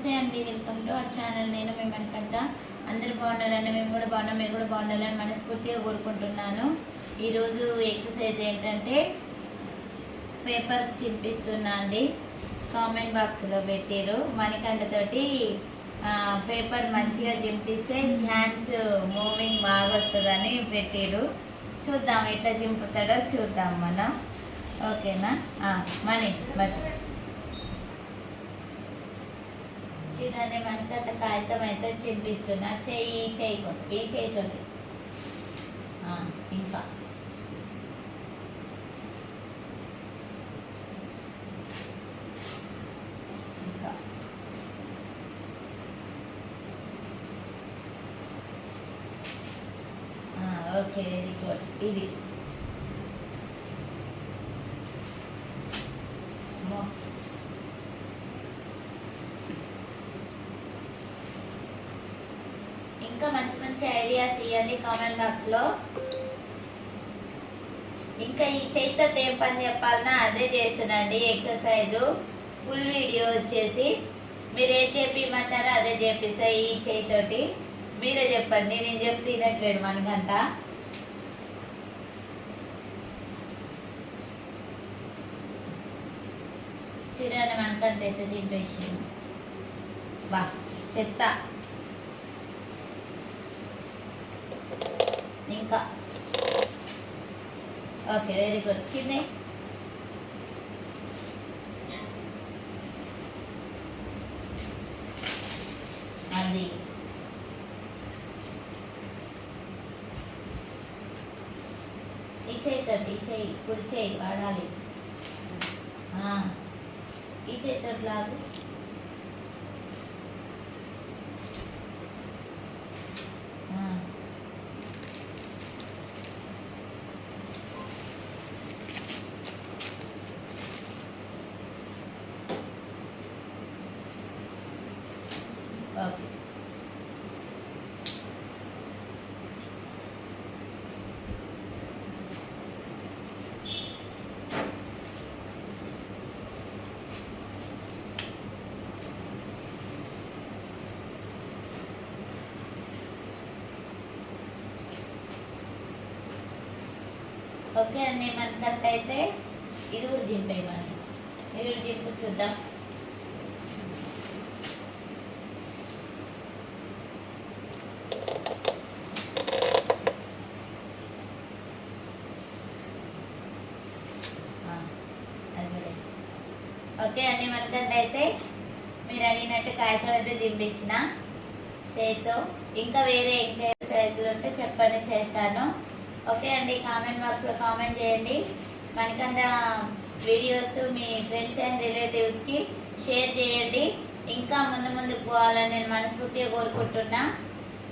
నమస్తే అండి. Welcome to our channel నేను మేము అనుకుంట అందరూ బాగున్నారండి. మేము కూడా బాగున్నాం. మీరు కూడా బాగుండాలని మనస్ఫూర్తిగా కోరుకుంటున్నాను. ఈరోజు ఎక్సర్సైజ్ ఏంటంటే పేపర్స్ చింపిస్తున్నా అండి కామెంట్ బాక్స్లో పెట్టారు మణికంఠతోటి పేపర్ మంచిగా చింపిస్తే హ్యాండ్స్ మూవింగ్ బాగా వస్తుందని పెట్టారు చూద్దాం ఎట్లా చింపుతాడో చూద్దాం మనం. ఓకేనా మనీ మణి బట్ చూడండి మనకి అట్లా కాగితం అయితే చింపిస్తున్నా. చెయ్యి చెయ్యి కోసం ఈ చేయితో ఇంకా. Okay very good. ఇది. ఇంకా మంచి మంచి ఐడియాస్ ఇవ్వండి కామెంట్ బాక్స్లో ఇంకా ఈ చేతితో ఏం పని చెప్పాలన్నా అదే చేస్తానండి ఎక్సర్సైజ్ ఫుల్ వీడియో వచ్చేసి మీరు ఏం చెప్పిమంటారో అదే చేపిస్తా ఈ చేయితోటి. మీరే చెప్పండి నేను చెప్తే తినట్లేదు మనకంట చూడండి మనకంటే ఎట్లా చింపేసి బా చెత్త ఇంకా. ఓకే వెరీ గుడ్ కింద అది ఈ చేయితోటి ఈ చేయి ఇప్పుడు చేయి వాడాలి ఆ, ఈ చేతితోటి లాగు ఓకే ఓకే అండి మనకట్టయితే ఇది కూడా జింపేయి మరి ఇది కూడా జింపు చూద్దాం ఆ, అది కూడా. ఓకే అండి మనకంటే అయితే మీరు అడిగినట్టు కాగితం అయితే జింపించిన చేతితో. ఇంకా వేరే ఎక్సర్సైజ్లు ఉంటే చెప్పండి చేస్తాను. ఓకే అండి కామెంట్ బాక్స్లో కామెంట్ చేయండి. మనకంట వీడియోస్ మీ ఫ్రెండ్స్ అండ్ రిలేటివ్స్కి షేర్ చేయండి. ఇంకా ముందు ముందుకు పోవాలని నేను మనస్ఫూర్తిగా కోరుకుంటున్నా.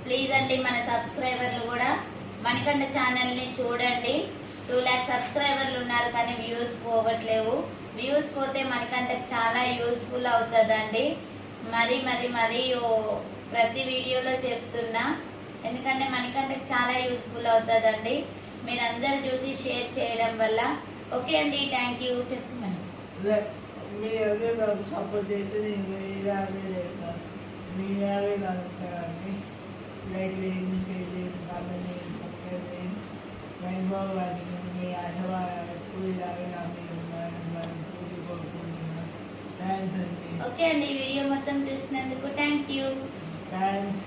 ప్లీజ్ అండి మన సబ్స్క్రైబర్లు కూడా మనకంట ఛానల్ని చూడండి. టూ ల్యాక్ సబ్స్క్రైబర్లు ఉన్నారు కానీ వ్యూస్ పోవట్లేవు. వ్యూస్ పోతే మనకంటే చాలా యూస్ఫుల్ అవుతుందండి. మరి మరి మరి ప్రతి వీడియోలో చెప్తున్నా. ఎందుకంటే మనకంటే చాలా యూస్ఫుల్ అవుతుందండి. మీరందరూ చూసి షేర్ చేయడం వల్ల. ఓకే అండి థ్యాంక్ యూ. చెప్పమని మీ నాకు సపోర్ట్ చేస్తే నేను ఇలాగే చేస్తాను. మీ ఇలాగే లైక్ చేయండి షేర్ చేయండి కామెంట్ చేయండి సబ్స్క్రైబ్ చేయండి. వైభవ్ గారికి మీ ఆశవా ఎప్పుడు ఇలాగే నా మీద ఉన్నారని మనం పూర్తి కోరుకుంటున్నాను థ్యాంక్స్ అండి ఓకే అండి వీడియో మొత్తం చూసినందుకు థ్యాంక్ యూ థ్యాంక్స్